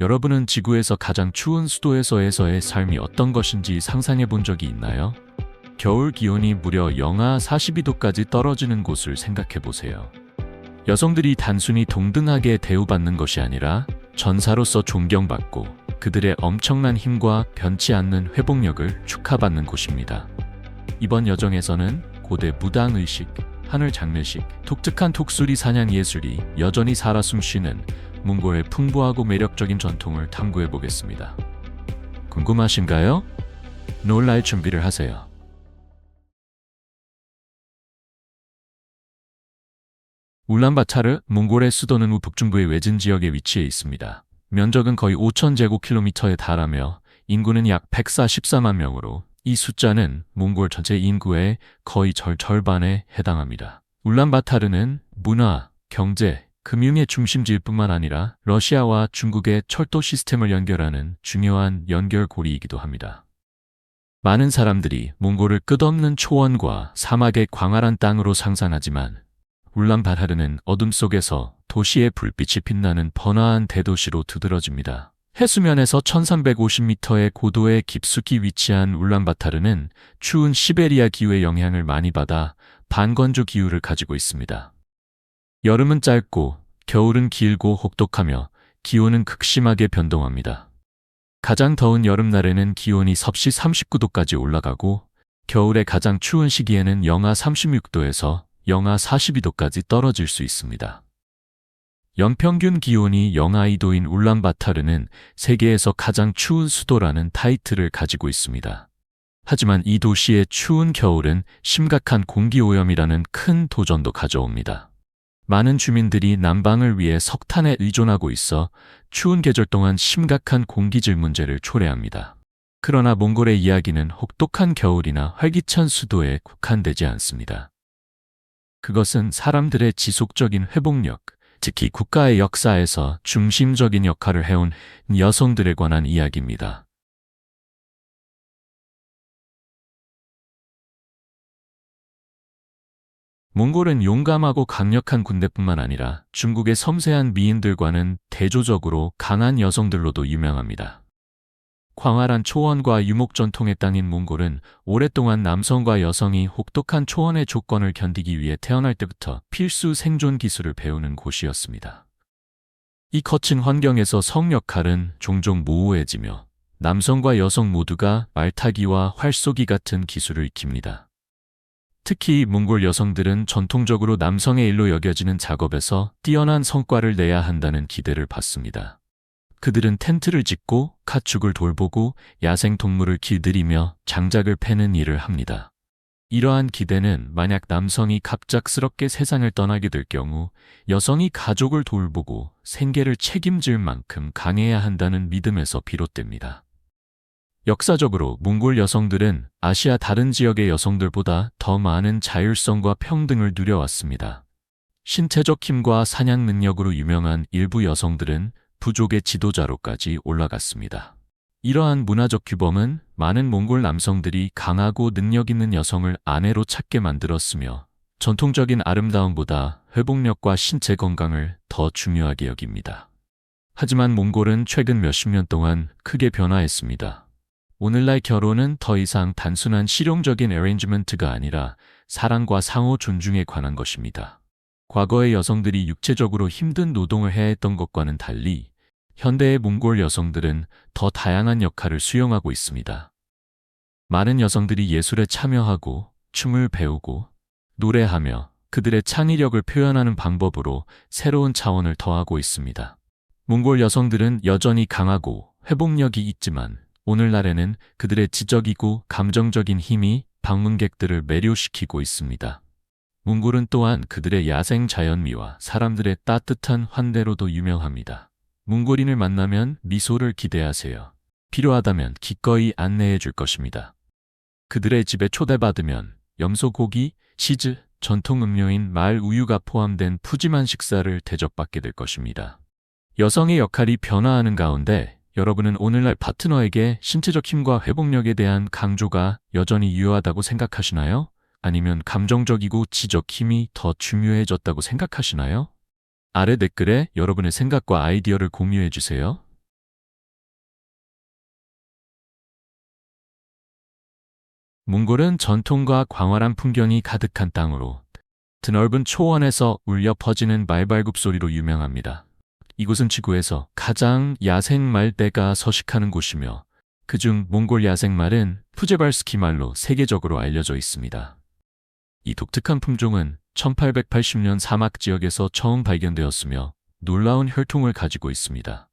여러분은 지구에서 가장 추운 수도에서에서의 삶이 어떤 것인지 상상해 본 적이 있나요? 겨울 기온이 무려 영하 42도까지 떨어지는 곳을 생각해 보세요. 여성들이 단순히 동등하게 대우받는 것이 아니라 전사로서 존경받고 그들의 엄청난 힘과 변치 않는 회복력을 축하받는 곳입니다. 이번 여정에서는 고대 무당 의식, 하늘 장례식, 독특한 독수리 사냥 예술이 여전히 살아 숨쉬는 몽골의 풍부하고 매력적인 전통을 탐구해 보겠습니다. 궁금하신가요? 놀랄 준비를 하세요. 울란바타르, 몽골의 수도는 우북중부의 외진 지역에 위치해 있습니다. 면적은 거의 5,000제곱킬로미터에 달하며 인구는 약 144만 명으로 이 숫자는 몽골 전체 인구의 거의 절 절반에 해당합니다. 울란바타르는 문화, 경제, 금융의 중심지일 뿐만 아니라 러시아와 중국의 철도 시스템을 연결하는 중요한 연결고리이기도 합니다. 많은 사람들이 몽골을 끝없는 초원과 사막의 광활한 땅으로 상상하지만 울란바타르는 어둠 속에서 도시의 불빛이 빛나는 번화한 대도시로 두드러집니다. 해수면에서 1350m의 고도에 깊숙이 위치한 울란바타르는 추운 시베리아 기후의 영향을 많이 받아 반건조 기후를 가지고 있습니다. 여름은 짧고 겨울은 길고 혹독하며 기온은 극심하게 변동합니다. 가장 더운 여름날에는 기온이 섭씨 39도까지 올라가고 겨울에 가장 추운 시기에는 영하 36도에서 영하 42도까지 떨어질 수 있습니다. 연평균 기온이 영하 2도인 울란바타르는 세계에서 가장 추운 수도라는 타이틀을 가지고 있습니다. 하지만 이 도시의 추운 겨울은 심각한 공기오염이라는 큰 도전도 가져옵니다. 많은 주민들이 난방을 위해 석탄에 의존하고 있어 추운 계절 동안 심각한 공기질 문제를 초래합니다. 그러나 몽골의 이야기는 혹독한 겨울이나 활기찬 수도에 국한되지 않습니다. 그것은 사람들의 지속적인 회복력, 특히 국가의 역사에서 중심적인 역할을 해온 여성들에 관한 이야기입니다. 몽골은 용감하고 강력한 군대뿐만 아니라 중국의 섬세한 미인들과는 대조적으로 강한 여성들로도 유명합니다. 광활한 초원과 유목 전통의 땅인 몽골은 오랫동안 남성과 여성이 혹독한 초원의 조건을 견디기 위해 태어날 때부터 필수 생존 기술을 배우는 곳이었습니다. 이 거친 환경에서 성 역할은 종종 모호해지며 남성과 여성 모두가 말타기와 활쏘기 같은 기술을 익힙니다. 특히 몽골 여성들은 전통적으로 남성의 일로 여겨지는 작업에서 뛰어난 성과를 내야 한다는 기대를 받습니다. 그들은 텐트를 짓고 가축을 돌보고 야생 동물을 길들이며 장작을 패는 일을 합니다. 이러한 기대는 만약 남성이 갑작스럽게 세상을 떠나게 될 경우 여성이 가족을 돌보고 생계를 책임질 만큼 강해야 한다는 믿음에서 비롯됩니다. 역사적으로 몽골 여성들은 아시아 다른 지역의 여성들보다 더 많은 자율성과 평등을 누려왔습니다. 신체적 힘과 사냥 능력으로 유명한 일부 여성들은 부족의 지도자로까지 올라갔습니다. 이러한 문화적 규범은 많은 몽골 남성들이 강하고 능력 있는 여성을 아내로 찾게 만들었으며 전통적인 아름다움보다 회복력과 신체 건강을 더 중요하게 여깁니다. 하지만 몽골은 최근 몇십 년 동안 크게 변화했습니다. 오늘날 결혼은 더 이상 단순한 실용적인 어레인지먼트가 아니라 사랑과 상호 존중에 관한 것입니다. 과거의 여성들이 육체적으로 힘든 노동을 해야 했던 것과는 달리 현대의 몽골 여성들은 더 다양한 역할을 수용하고 있습니다. 많은 여성들이 예술에 참여하고 춤을 배우고 노래하며 그들의 창의력을 표현하는 방법으로 새로운 차원을 더하고 있습니다. 몽골 여성들은 여전히 강하고 회복력이 있지만 오늘날에는 그들의 지적이고 감정적인 힘이 방문객들을 매료시키고 있습니다. 몽골은 또한 그들의 야생 자연미와 사람들의 따뜻한 환대로도 유명합니다. 몽골인을 만나면 미소를 기대하세요. 필요하다면 기꺼이 안내해 줄 것입니다. 그들의 집에 초대받으면 염소고기, 치즈, 전통 음료인 말 우유가 포함된 푸짐한 식사를 대접받게 될 것입니다. 여성의 역할이 변화하는 가운데 여러분은 오늘날 파트너에게 신체적 힘과 회복력에 대한 강조가 여전히 유효하다고 생각하시나요? 아니면 감정적이고 지적 힘이 더 중요해졌다고 생각하시나요? 아래 댓글에 여러분의 생각과 아이디어를 공유해 주세요. 몽골은 전통과 광활한 풍경이 가득한 땅으로 드넓은 초원에서 울려 퍼지는 말발굽 소리로 유명합니다. 이곳은 지구에서 가장 야생 말대가 서식하는 곳이며 그중 몽골 야생말은 푸제발스키 말로 세계적으로 알려져 있습니다. 이 독특한 품종은 1880년 사막 지역에서 처음 발견되었으며 놀라운 혈통을 가지고 있습니다.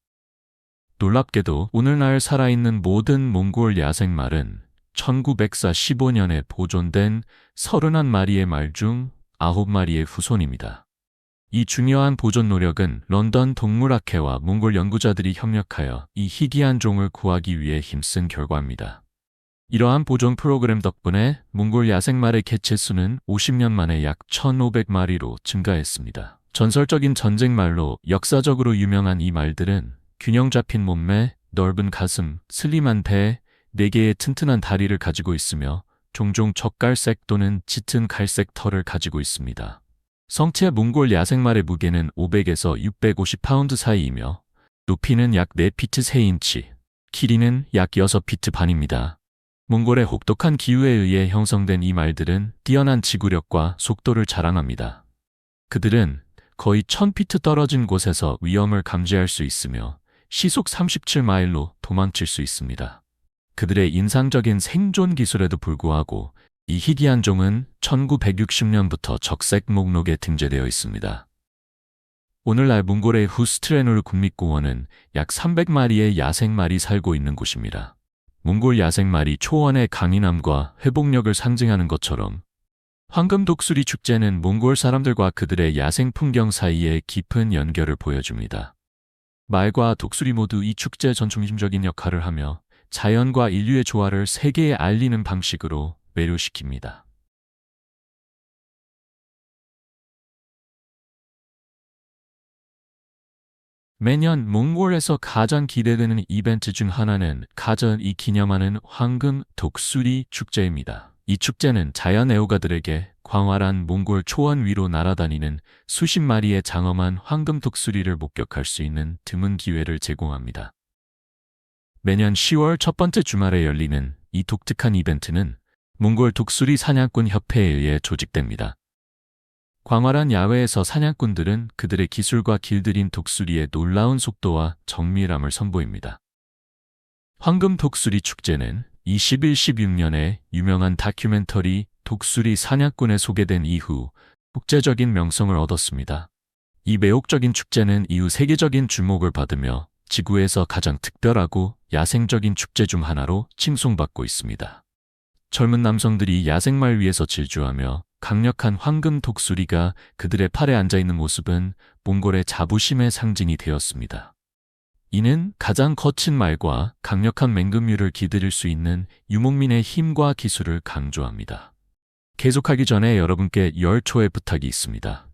놀랍게도 오늘날 살아있는 모든 몽골 야생말은 1945년에 보존된 31마리의 말 중 9마리의 후손입니다. 이 중요한 보존 노력은 런던 동물학회와 몽골 연구자들이 협력하여 이 희귀한 종을 구하기 위해 힘쓴 결과입니다. 이러한 보존 프로그램 덕분에 몽골 야생말의 개체 수는 50년 만에 약 1,500마리로 증가했습니다. 전설적인 전쟁말로 역사적으로 유명한 이 말들은 균형 잡힌 몸매, 넓은 가슴, 슬림한 배, 4개의 튼튼한 다리를 가지고 있으며 종종 적갈색 또는 짙은 갈색 털을 가지고 있습니다. 성체 몽골 야생말의 무게는 500에서 650파운드 사이이며 높이는 약 4피트 3인치, 길이는 약 6피트 반입니다. 몽골의 혹독한 기후에 의해 형성된 이 말들은 뛰어난 지구력과 속도를 자랑합니다. 그들은 거의 1000피트 떨어진 곳에서 위험을 감지할 수 있으며 시속 37마일로 도망칠 수 있습니다. 그들의 인상적인 생존 기술에도 불구하고 이 희귀한 종은 1960년부터 적색 목록에 등재되어 있습니다. 오늘날 몽골의 후스트레놀 국립공원은 약 300마리의 야생말이 살고 있는 곳입니다. 몽골 야생말이 초원의 강인함과 회복력을 상징하는 것처럼 황금 독수리 축제는 몽골 사람들과 그들의 야생 풍경 사이에 깊은 연결을 보여줍니다. 말과 독수리 모두 이 축제 전중심적인 역할을 하며 자연과 인류의 조화를 세계에 알리는 방식으로 매료시킵니다. 매년 몽골에서 가장 기대되는 이벤트 중 하나는 가전이 기념하는 황금 독수리 축제입니다. 이 축제는 자연 애호가들에게 광활한 몽골 초원 위로 날아다니는 수십 마리의 장엄한 황금 독수리를 목격할 수 있는 드문 기회를 제공합니다. 매년 10월 첫 번째 주말에 열리는 이 독특한 이벤트는 몽골 독수리 사냥꾼 협회에 의해 조직됩니다. 광활한 야외에서 사냥꾼들은 그들의 기술과 길들인 독수리의 놀라운 속도와 정밀함을 선보입니다. 황금 독수리 축제는 21, 16년에 유명한 다큐멘터리 독수리 사냥꾼에 소개된 이후 국제적인 명성을 얻었습니다. 이 매혹적인 축제는 이후 세계적인 주목을 받으며 지구에서 가장 특별하고 야생적인 축제 중 하나로 칭송받고 있습니다. 젊은 남성들이 야생말 위에서 질주하며 강력한 황금 독수리가 그들의 팔에 앉아있는 모습은 몽골의 자부심의 상징이 되었습니다. 이는 가장 거친 말과 강력한 맹금류를 기들일 수 있는 유목민의 힘과 기술을 강조합니다. 계속하기 전에 여러분께 열초의 부탁이 있습니다.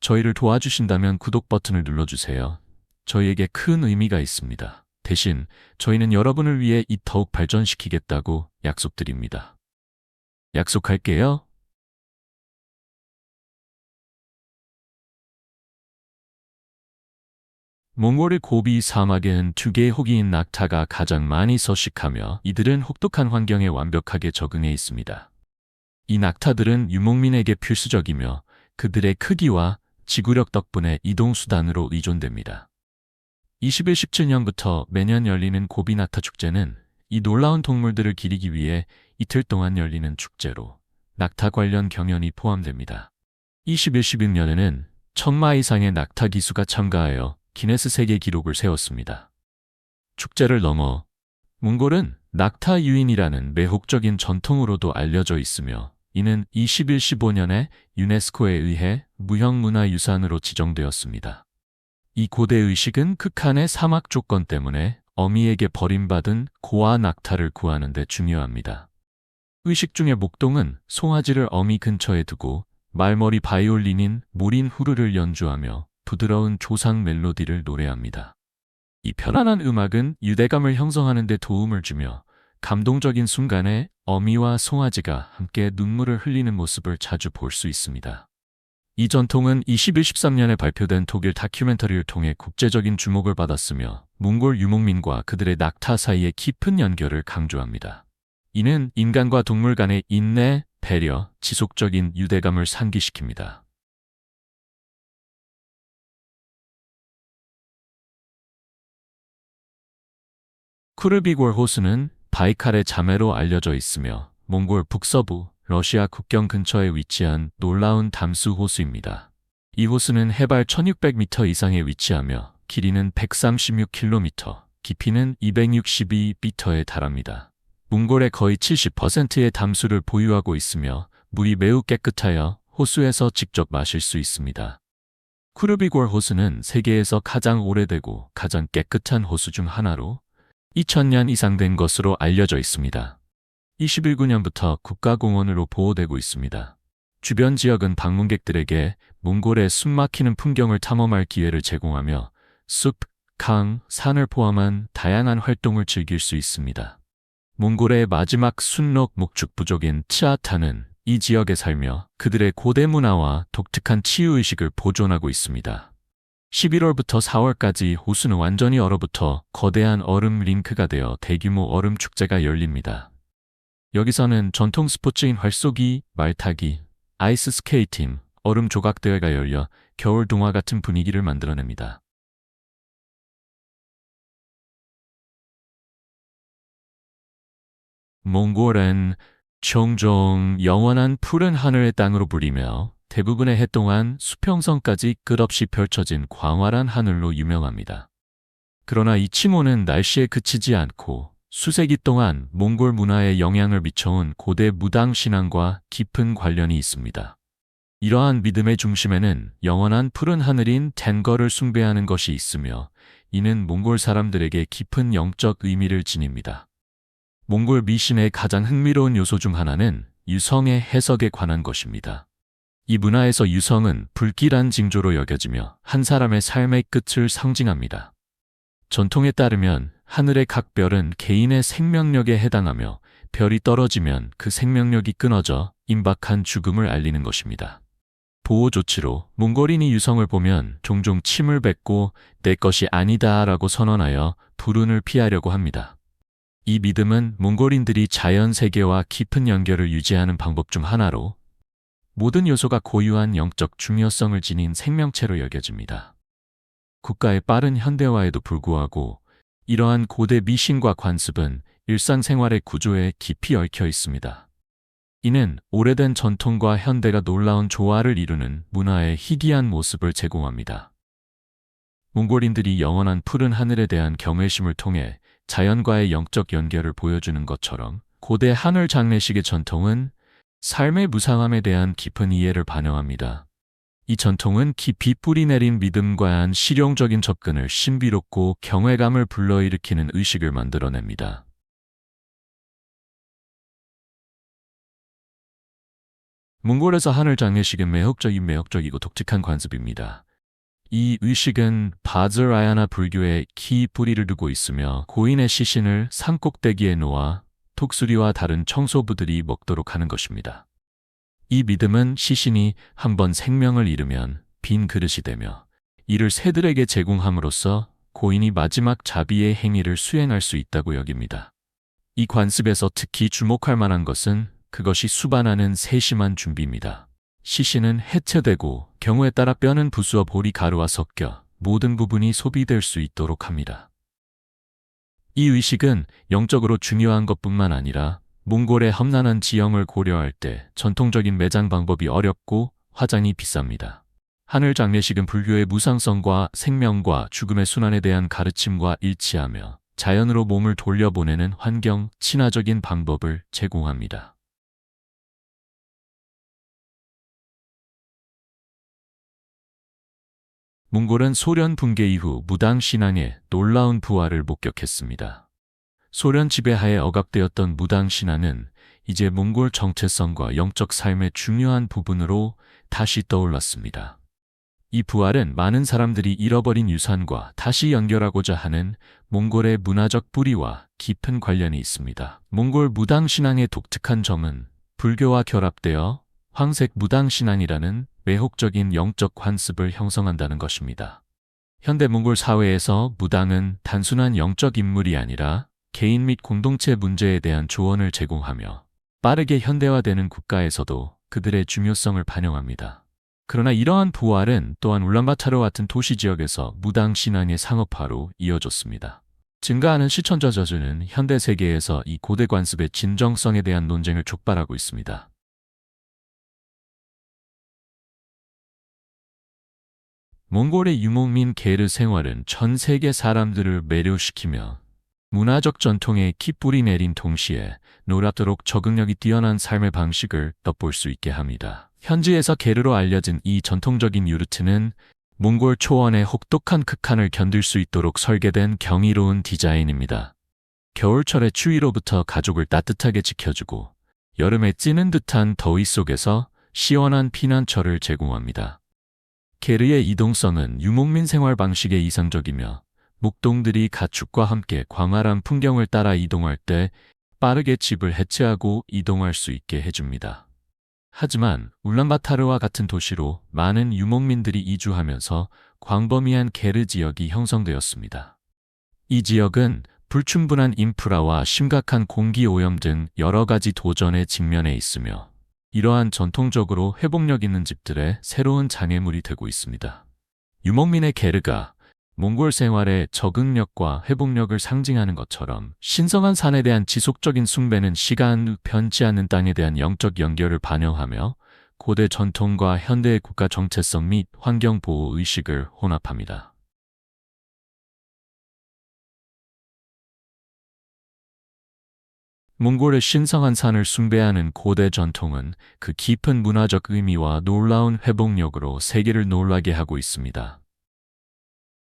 저희를 도와주신다면 구독 버튼을 눌러주세요. 저희에게 큰 의미가 있습니다. 대신 저희는 여러분을 위해 이 더욱 발전시키겠다고 약속드립니다. 약속할게요. 몽골의 고비 사막에 는 두 개의 호기인 낙타가 가장 많이 서식하며 이들은 혹독한 환경에 완벽하게 적응해 있습니다. 이 낙타들은 유목민에게 필수적이며 그들의 크기와 지구력 덕분에 이동수단으로 의존됩니다. 2117년부터 매년 열리는 고비 낙타 축제는 이 놀라운 동물들을 기리기 위해 이틀 동안 열리는 축제로 낙타 관련 경연이 포함됩니다. 21, 11년에는 천마 이상의 낙타 기수가 참가하여 기네스 세계 기록을 세웠습니다. 축제를 넘어 몽골은 낙타 유인이라는 매혹적인 전통으로도 알려져 있으며 이는 21, 15년에 유네스코에 의해 무형문화유산으로 지정되었습니다. 이 고대 의식은 극한의 사막 조건 때문에 어미에게 버림받은 고아 낙타를 구하는 데 중요합니다. 의식 중의 목동은 송아지를 어미 근처에 두고 말머리 바이올린인 모린 후르를 연주하며 부드러운 조상 멜로디를 노래합니다. 이 편안한 음악은 유대감을 형성하는 데 도움을 주며 감동적인 순간에 어미와 송아지가 함께 눈물을 흘리는 모습을 자주 볼 수 있습니다. 이 전통은 21, 13년에 발표된 독일 다큐멘터리를 통해 국제적인 주목을 받았으며 몽골 유목민과 그들의 낙타 사이의 깊은 연결을 강조합니다. 이는 인간과 동물 간의 인내, 배려, 지속적인 유대감을 상기시킵니다. 쿠르비골 호수는 바이칼의 자매로 알려져 있으며 몽골 북서부 러시아 국경 근처에 위치한 놀라운 담수 호수입니다. 이 호수는 해발 1600m 이상에 위치하며 길이는 136km, 깊이는 262m에 달합니다. 몽골의 거의 70%의 담수를 보유하고 있으며 물이 매우 깨끗하여 호수에서 직접 마실 수 있습니다. 쿠르비골 호수는 세계에서 가장 오래되고 가장 깨끗한 호수 중 하나로 2000년 이상 된 것으로 알려져 있습니다. 21구년부터 국가공원으로 보호되고 있습니다. 주변 지역은 방문객들에게 몽골의 숨막히는 풍경을 탐험할 기회를 제공하며 숲, 강, 산을 포함한 다양한 활동을 즐길 수 있습니다. 몽골의 마지막 순록 목축 부족인 치아타는 이 지역에 살며 그들의 고대 문화와 독특한 치유의식을 보존하고 있습니다. 11월부터 4월까지 호수는 완전히 얼어붙어 거대한 얼음 링크가 되어 대규모 얼음 축제가 열립니다. 여기서는 전통 스포츠인 활쏘기, 말타기, 아이스 스케이팅, 얼음 조각 대회가 열려 겨울 동화 같은 분위기를 만들어냅니다. 몽골은 종종 영원한 푸른 하늘의 땅으로 불리며 대부분의 해 동안 수평선까지 끝없이 펼쳐진 광활한 하늘로 유명합니다. 그러나 이 칭호는 날씨에 그치지 않고 수세기 동안 몽골 문화에 영향을 미쳐온 고대 무당 신앙과 깊은 관련이 있습니다. 이러한 믿음의 중심에는 영원한 푸른 하늘인 텐거를 숭배하는 것이 있으며 이는 몽골 사람들에게 깊은 영적 의미를 지닙니다. 몽골 미신의 가장 흥미로운 요소 중 하나는 유성의 해석에 관한 것입니다. 이 문화에서 유성은 불길한 징조로 여겨지며 한 사람의 삶의 끝을 상징합니다. 전통에 따르면 하늘의 각 별은 개인의 생명력에 해당하며 별이 떨어지면 그 생명력이 끊어져 임박한 죽음을 알리는 것입니다. 보호 조치로 몽골인이 유성을 보면 종종 침을 뱉고 내 것이 아니다 라고 선언하여 불운을 피하려고 합니다. 이 믿음은 몽골인들이 자연 세계와 깊은 연결을 유지하는 방법 중 하나로 모든 요소가 고유한 영적 중요성을 지닌 생명체로 여겨집니다. 국가의 빠른 현대화에도 불구하고 이러한 고대 미신과 관습은 일상생활의 구조에 깊이 얽혀 있습니다. 이는 오래된 전통과 현대가 놀라운 조화를 이루는 문화의 희귀한 모습을 제공합니다. 몽골인들이 영원한 푸른 하늘에 대한 경외심을 통해 자연과의 영적 연결을 보여주는 것처럼 고대 하늘 장례식의 전통은 삶의 무상함에 대한 깊은 이해를 반영합니다. 이 전통은 깊이 뿌리내린 믿음과 한 실용적인 접근을 신비롭고 경외감을 불러일으키는 의식을 만들어냅니다. 몽골에서 하늘 장례식은 매혹적인 매혹적이고 독특한 관습입니다. 이 의식은 바즈라야나 불교의 키 뿌리를 두고 있으며 고인의 시신을 산꼭대기에 놓아 톡수리와 다른 청소부들이 먹도록 하는 것입니다. 이 믿음은 시신이 한번 생명을 잃으면 빈 그릇이 되며 이를 새들에게 제공함으로써 고인이 마지막 자비의 행위를 수행할 수 있다고 여깁니다. 이 관습에서 특히 주목할 만한 것은 그것이 수반하는 세심한 준비입니다. 시신은 해체되고 경우에 따라 뼈는 부수어 보리 가루와 섞여 모든 부분이 소비될 수 있도록 합니다. 이 의식은 영적으로 중요한 것뿐만 아니라 몽골의 험난한 지형을 고려할 때 전통적인 매장 방법이 어렵고 화장이 비쌉니다. 하늘 장례식은 불교의 무상성과 생명과 죽음의 순환에 대한 가르침과 일치하며 자연으로 몸을 돌려보내는 환경 친화적인 방법을 제공합니다. 몽골은 소련 붕괴 이후 무당 신앙의 놀라운 부활을 목격했습니다. 소련 지배하에 억압되었던 무당 신앙은 이제 몽골 정체성과 영적 삶의 중요한 부분으로 다시 떠올랐습니다. 이 부활은 많은 사람들이 잃어버린 유산과 다시 연결하고자 하는 몽골의 문화적 뿌리와 깊은 관련이 있습니다. 몽골 무당 신앙의 독특한 점은 불교와 결합되어 황색 무당 신앙이라는 매혹적인 영적 관습을 형성한다는 것입니다. 현대 몽골 사회에서 무당은 단순한 영적 인물이 아니라 개인 및 공동체 문제에 대한 조언을 제공하며 빠르게 현대화되는 국가에서도 그들의 중요성을 반영합니다. 그러나 이러한 부활은 또한 울란바타르 같은 도시 지역에서 무당 신앙의 상업화로 이어졌습니다. 증가하는 시청자 저주는 현대 세계에서 이 고대 관습의 진정성에 대한 논쟁을 촉발하고 있습니다. 몽골의 유목민 게르 생활은 전 세계 사람들을 매료시키며 문화적 전통에 깃뿌리 내린 동시에 놀랍도록 적응력이 뛰어난 삶의 방식을 엿볼 수 있게 합니다. 현지에서 게르로 알려진 이 전통적인 유르트는 몽골 초원의 혹독한 극한을 견딜 수 있도록 설계된 경이로운 디자인입니다. 겨울철의 추위로부터 가족을 따뜻하게 지켜주고 여름에 찌는 듯한 더위 속에서 시원한 피난처를 제공합니다. 게르의 이동성은 유목민 생활 방식에 이상적이며 목동들이 가축과 함께 광활한 풍경을 따라 이동할 때 빠르게 집을 해체하고 이동할 수 있게 해줍니다. 하지만 울란바타르와 같은 도시로 많은 유목민들이 이주하면서 광범위한 게르 지역이 형성되었습니다. 이 지역은 불충분한 인프라와 심각한 공기 오염 등 여러 가지 도전에 직면해 있으며 이러한 전통적으로 회복력 있는 집들의 새로운 장애물이 되고 있습니다. 유목민의 게르가 몽골 생활의 적응력과 회복력을 상징하는 것처럼 신성한 산에 대한 지속적인 숭배는 시간 후 변치 않는 땅에 대한 영적 연결을 반영하며 고대 전통과 현대의 국가 정체성 및 환경 보호 의식을 혼합합니다. 몽골의 신성한 산을 숭배하는 고대 전통은 그 깊은 문화적 의미와 놀라운 회복력으로 세계를 놀라게 하고 있습니다.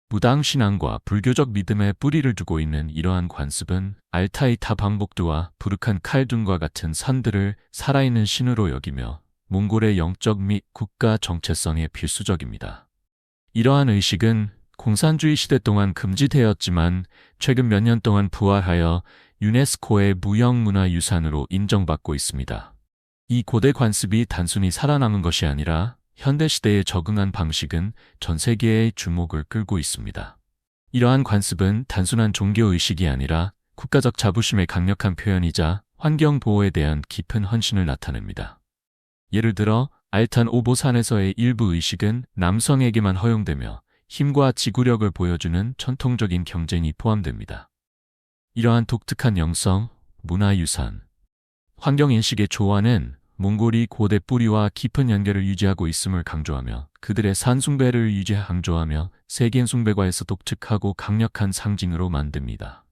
무당 신앙과 불교적 믿음에 뿌리를 두고 있는 이러한 관습은 알타이타 방복두와 부르칸 칼둔과 같은 산들을 살아있는 신으로 여기며 몽골의 영적 및 국가 정체성에 필수적입니다. 이러한 의식은 공산주의 시대 동안 금지되었지만 최근 몇 년 동안 부활하여 유네스코의 무형문화유산으로 인정받고 있습니다. 이 고대 관습이 단순히 살아남은 것이 아니라 현대시대에 적응한 방식은 전 세계의 주목을 끌고 있습니다. 이러한 관습은 단순한 종교의식이 아니라 국가적 자부심의 강력한 표현이자 환경 보호에 대한 깊은 헌신을 나타냅니다. 예를 들어 알탄 오보산에서의 일부 의식은 남성에게만 허용되며 힘과 지구력을 보여주는 전통적인 경쟁이 포함됩니다. 이러한 독특한 영성, 문화유산, 환경인식의 조화는 몽골이 고대 뿌리와 깊은 연결을 유지하고 있음을 강조하며 그들의 산숭배를 유지 강조하며 세계인 숭배과에서 독특하고 강력한 상징으로 만듭니다.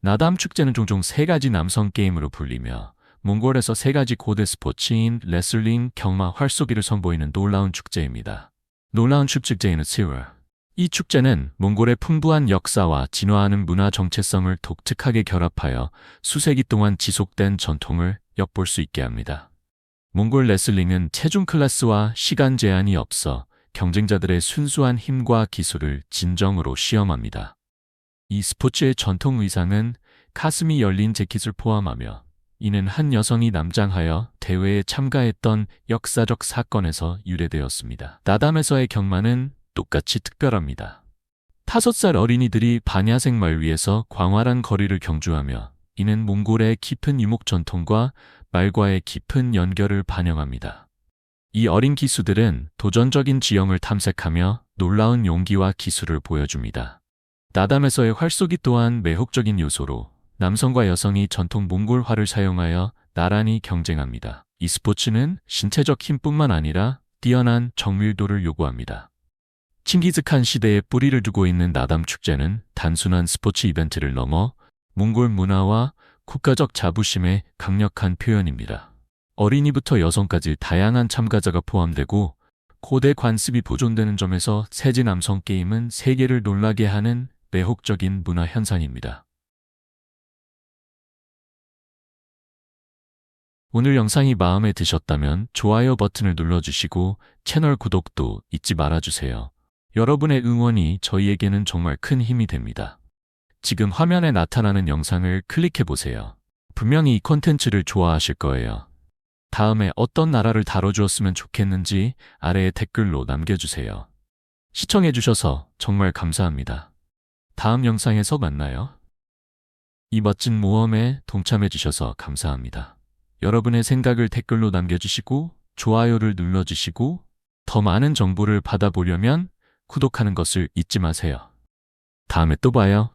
나담 축제는 종종 세 가지 남성 게임으로 불리며 몽골에서 세 가지 고대 스포츠인 레슬링, 경마, 활쏘기를 선보이는 놀라운 축제입니다. 놀라운 10월. 이 축제는 몽골의 풍부한 역사와 진화하는 문화 정체성을 독특하게 결합하여 수세기 동안 지속된 전통을 엿볼 수 있게 합니다. 몽골 레슬링은 체중 클래스와 시간 제한이 없어 경쟁자들의 순수한 힘과 기술을 진정으로 시험합니다. 이 스포츠의 전통 의상은 가슴이 열린 재킷을 포함하며 이는 한 여성이 남장하여 대회에 참가했던 역사적 사건에서 유래되었습니다. 나담에서의 경마는 똑같이 특별합니다. 다섯 살 어린이들이 반야생 말 위에서 광활한 거리를 경주하며 이는 몽골의 깊은 유목 전통과 말과의 깊은 연결을 반영합니다. 이 어린 기수들은 도전적인 지형을 탐색하며 놀라운 용기와 기술을 보여줍니다. 나담에서의 활쏘기 또한 매혹적인 요소로 남성과 여성이 전통 몽골화를 사용하여 나란히 경쟁합니다. 이 스포츠는 신체적 힘뿐만 아니라 뛰어난 정밀도를 요구합니다. 칭기즈칸 시대에 뿌리를 두고 있는 나담 축제는 단순한 스포츠 이벤트를 넘어 몽골 문화와 국가적 자부심의 강력한 표현입니다. 어린이부터 여성까지 다양한 참가자가 포함되고 고대 관습이 보존되는 점에서 세지 남성 게임은 세계를 놀라게 하는 매혹적인 문화 현상입니다. 오늘 영상이 마음에 드셨다면 좋아요 버튼을 눌러주시고 채널 구독도 잊지 말아주세요. 여러분의 응원이 저희에게는 정말 큰 힘이 됩니다. 지금 화면에 나타나는 영상을 클릭해 보세요. 분명히 이 콘텐츠를 좋아하실 거예요. 다음에 어떤 나라를 다뤄주었으면 좋겠는지 아래에 댓글로 남겨주세요. 시청해주셔서 정말 감사합니다. 다음 영상에서 만나요. 이 멋진 모험에 동참해주셔서 감사합니다. 여러분의 생각을 댓글로 남겨주시고 좋아요를 눌러주시고 더 많은 정보를 받아보려면 구독하는 것을 잊지 마세요. 다음에 또 봐요.